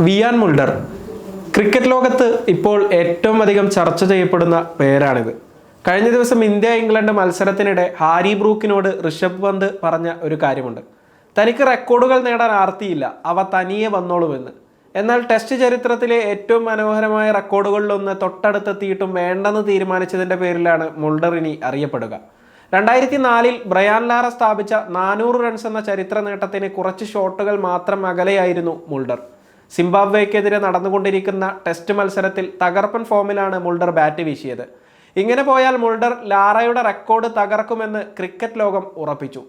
വിയാൻ Mulder cricket ലോകത്ത് ഇപ്പോൾ ഏറ്റവും അധികം ചർച്ച ചെയ്യപ്പെടുന്ന പേരാണിത്. കഴിഞ്ഞ ദിവസം ഇന്ത്യ ഇംഗ്ലണ്ട് മത്സരത്തിനിടെ ഹാരി ബ്രൂക്കിനോട് ഋഷഭ് പന്ത് പറഞ്ഞ ഒരു കാര്യമുണ്ട്. തനിക്ക് റെക്കോർഡുകൾ നേടാൻ ആർത്തിയില്ല. അവ തനിയെ വന്നോളുമെന്ന്. എന്നാൽ ടെസ്റ്റ് ചരിത്രത്തിലെ ഏറ്റവും മനോഹരമായ റെക്കോർഡുകളിലൊന്ന് തൊട്ടടുത്തെത്തിയിട്ടും വേണ്ടെന്ന് തീരുമാനിച്ചതിന്റെ പേരിലാണ് മുൾഡർ ഇനി അറിയപ്പെടുക. രണ്ടായിരത്തി നാലിൽ ബ്രയാൻ ലാറ സ്ഥാപിച്ച നാനൂറ് റൺസ് എന്ന ചരിത്ര നേട്ടത്തിന് കുറച്ച് ഷോട്ടുകൾ മാത്രം അകലെയായിരുന്നു മുൾഡർ സിംബാബ്വേക്കെതിരെ നടന്നുകൊണ്ടിരിക്കുന്ന ടെസ്റ്റ് മത്സരത്തിൽ തകർപ്പൻ ഫോമിലാണ് മുൾഡർ ബാറ്റ് വീശിയത്. ഇങ്ങനെ പോയാൽ മുൾഡർ ലാറയുടെ റെക്കോർഡ് തകർക്കുമെന്ന് ക്രിക്കറ്റ് ലോകം ഉറപ്പിച്ചു.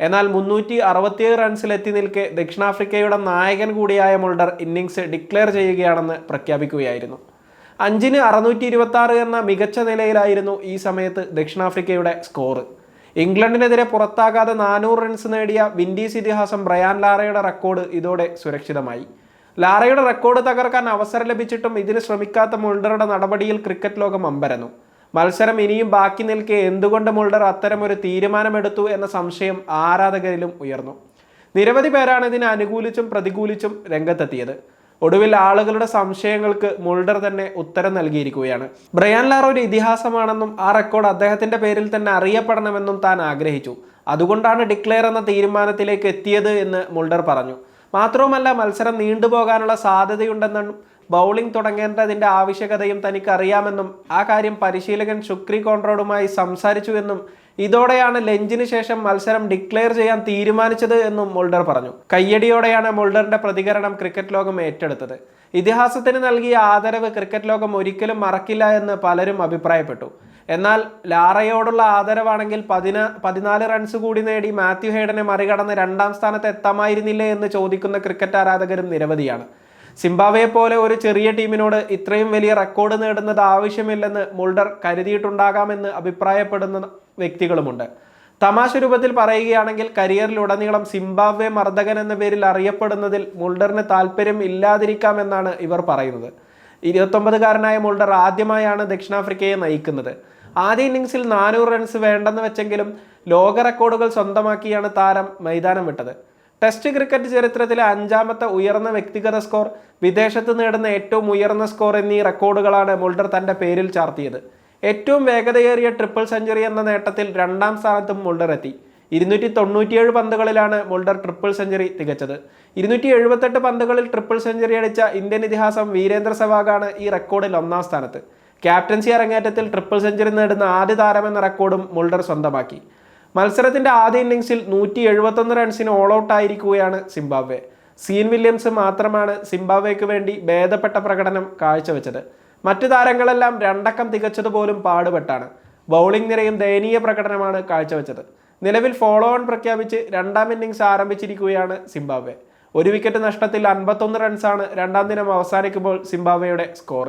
എന്നാൽ മുന്നൂറ്റി അറുപത്തിയേഴ് റൺസിലെത്തി നിൽക്കെ ദക്ഷിണാഫ്രിക്കയുടെ നായകൻ കൂടിയായ മുൾഡർ ഇന്നിങ്സ് ഡിക്ലെയർ ചെയ്യുകയാണെന്ന് പ്രഖ്യാപിക്കുകയായിരുന്നു. അഞ്ചിന് അറുന്നൂറ്റി ഇരുപത്തി എന്ന മികച്ച നിലയിലായിരുന്നു ഈ സമയത്ത് ദക്ഷിണാഫ്രിക്കയുടെ സ്കോർ ഇംഗ്ലണ്ടിനെതിരെ പുറത്താകാതെ നാനൂറ് റൺസ് നേടിയ വിൻഡീസ് ഇതിഹാസം ബ്രയാൻ ലാറയുടെ റെക്കോർഡ് ഇതോടെ സുരക്ഷിതമായി. ലാറയുടെ റെക്കോർഡ് തകർക്കാൻ അവസരം ലഭിച്ചിട്ടും ഇതിന് ശ്രമിക്കാത്ത മുൾഡറുടെ നടപടിയിൽ ക്രിക്കറ്റ് ലോകം അമ്പരന്നു. മത്സരം ഇനിയും ബാക്കി നിൽക്കെ എന്തുകൊണ്ട് മുൾഡർ അത്തരമൊരു തീരുമാനമെടുത്തു എന്ന സംശയം ആരാധകരിലും ഉയർന്നു. നിരവധി പേരാണ് ഇതിനെ അനുകൂലിച്ചും പ്രതികൂലിച്ചും രംഗത്തെത്തിയത്. ഒടുവിൽ ആളുകളുടെ സംശയങ്ങൾക്ക് മുൾഡർ തന്നെ ഉത്തരം നൽകിയിരിക്കുകയാണ്. ബ്രയാൻ ലാർ ഒരു ഇതിഹാസമാണെന്നും ആ റെക്കോർഡ് അദ്ദേഹത്തിന്റെ പേരിൽ തന്നെ അറിയപ്പെടണമെന്നും താൻ ആഗ്രഹിച്ചു. അതുകൊണ്ടാണ് ഡിക്ലെയർ എന്ന തീരുമാനത്തിലേക്ക് എത്തിയത് എന്ന് മുൾഡർ പറഞ്ഞു. മാത്രവുമല്ല മത്സരം നീണ്ടുപോകാനുള്ള സാധ്യതയുണ്ടെന്നും ബൗളിംഗ് തുടങ്ങേണ്ടതിന്റെ ആവശ്യകതയും തനിക്കറിയാമെന്നും ആ കാര്യം പരിശീലകൻ ശുക്രി കോൺട്രോഡുമായി സംസാരിച്ചുവെന്നും ഇതോടെയാണ് ലഞ്ചിന് ശേഷം മത്സരം ഡിക്ലെയർ ചെയ്യാൻ തീരുമാനിച്ചത് എന്നും മുൾഡർ പറഞ്ഞു. കയ്യടിയോടെയാണ് മുൾഡറിന്റെ പ്രതികരണം ക്രിക്കറ്റ് ലോകം ഏറ്റെടുത്തത്. ഇതിഹാസത്തിന് നൽകിയ ആദരവ് ക്രിക്കറ്റ് ലോകം ഒരിക്കലും മറക്കില്ല എന്ന് പലരും അഭിപ്രായപ്പെട്ടു. എന്നാൽ ലാറയോടുള്ള ആദരവാണെങ്കിൽ പതിന പതിനാല് റൺസ് കൂടി നേടി മാത്യു ഹേഡനെ മറികടന്ന് രണ്ടാം സ്ഥാനത്ത് എത്താമായിരുന്നില്ലേ എന്ന് ചോദിക്കുന്ന ക്രിക്കറ്റ് ആരാധകരും നിരവധിയാണ്. സിംബാബ്വയെ പോലെ ഒരു ചെറിയ ടീമിനോട് ഇത്രയും വലിയ റെക്കോർഡ് നേടുന്നത് ആവശ്യമില്ലെന്ന് മുൾഡർ കരുതിയിട്ടുണ്ടാകാമെന്ന് അഭിപ്രായപ്പെടുന്ന വ്യക്തികളുമുണ്ട്. തമാശ രൂപത്തിൽ പറയുകയാണെങ്കിൽ കരിയറിലുടനീളം സിംബാബ്വെ മർദ്ദകൻ എന്ന പേരിൽ അറിയപ്പെടുന്നതിൽ മുൾഡറിന് താല്പര്യം ഇല്ലാതിരിക്കാമെന്നാണ് ഇവർ പറയുന്നത്. ഇരുപത്തൊമ്പതുകാരനായ മുൾഡർ ആദ്യമായാണ് ദക്ഷിണാഫ്രിക്കയെ നയിക്കുന്നത്. ആദ്യ ഇന്നിങ്സിൽ നാനൂറ് റൺസ് വേണ്ടെന്ന് വെച്ചെങ്കിലും ലോക റെക്കോർഡുകൾ സ്വന്തമാക്കിയാണ് താരം മൈതാനം വിട്ടത്. ടെസ്റ്റ് ക്രിക്കറ്റ് ചരിത്രത്തിലെ അഞ്ചാമത്തെ ഉയർന്ന വ്യക്തിഗത സ്കോർ വിദേശത്ത് നേടുന്ന ഏറ്റവും ഉയർന്ന സ്കോർ എന്നീ റെക്കോർഡുകളാണ് മുൾഡർ തന്റെ പേരിൽ ചാർത്തിയത്. ഏറ്റവും വേഗതയേറിയ ട്രിപ്പിൾ സെഞ്ചുറി എന്ന നേട്ടത്തിൽ രണ്ടാം സ്ഥാനത്തും മുൾഡർ എത്തി. ഇരുന്നൂറ്റി തൊണ്ണൂറ്റിയേഴ് പന്തുകളിലാണ് മുൾഡർ ട്രിപ്പിൾ സെഞ്ചുറി തികച്ചത്. ഇരുന്നൂറ്റി എഴുപത്തെട്ട് പന്തുകളിൽ ട്രിപ്പിൾ സെഞ്ചുറി അടിച്ച ഇന്ത്യൻ ഇതിഹാസം വീരേന്ദ്ര സെവാഗാണ് ഈ റെക്കോർഡിൽ ഒന്നാം സ്ഥാനത്ത്. ക്യാപ്റ്റൻസി അരങ്ങേറ്റത്തിൽ ട്രിപ്പിൾ സെഞ്ചുറി നേടുന്ന ആദ്യ താരമെന്ന റെക്കോർഡും മുൾഡർ സ്വന്തമാക്കി. മത്സരത്തിന്റെ ആദ്യ ഇന്നിംഗ്സിൽ നൂറ്റി എഴുപത്തൊന്ന് റൺസിന് ഓൾ ഔട്ട് ആയിരിക്കുകയാണ് സിംബാബ്വെ. സീൻ വില്യംസ് മാത്രമാണ് സിംബാബ്വെക്ക് വേണ്ടി ഭേദപ്പെട്ട പ്രകടനം കാഴ്ചവെച്ചത്. മറ്റു താരങ്ങളെല്ലാം രണ്ടക്കം തികച്ചതുപോലും പാടുപെട്ടാണ്. ബൗളിംഗ് നിരയും ദയനീയ പ്രകടനമാണ് കാഴ്ചവെച്ചത്. നിലവിൽ ഫോളോ ഓൺ പ്രഖ്യാപിച്ച് രണ്ടാം ഇന്നിംഗ്സ് ആരംഭിച്ചിരിക്കുകയാണ് സിംബാബ്വെ. ഒരു വിക്കറ്റ് നഷ്ടത്തിൽ അൻപത്തൊന്ന് റൺസാണ് രണ്ടാം ദിനം അവസാനിക്കുമ്പോൾ സിംബാബ്വെയുടെ സ്കോർ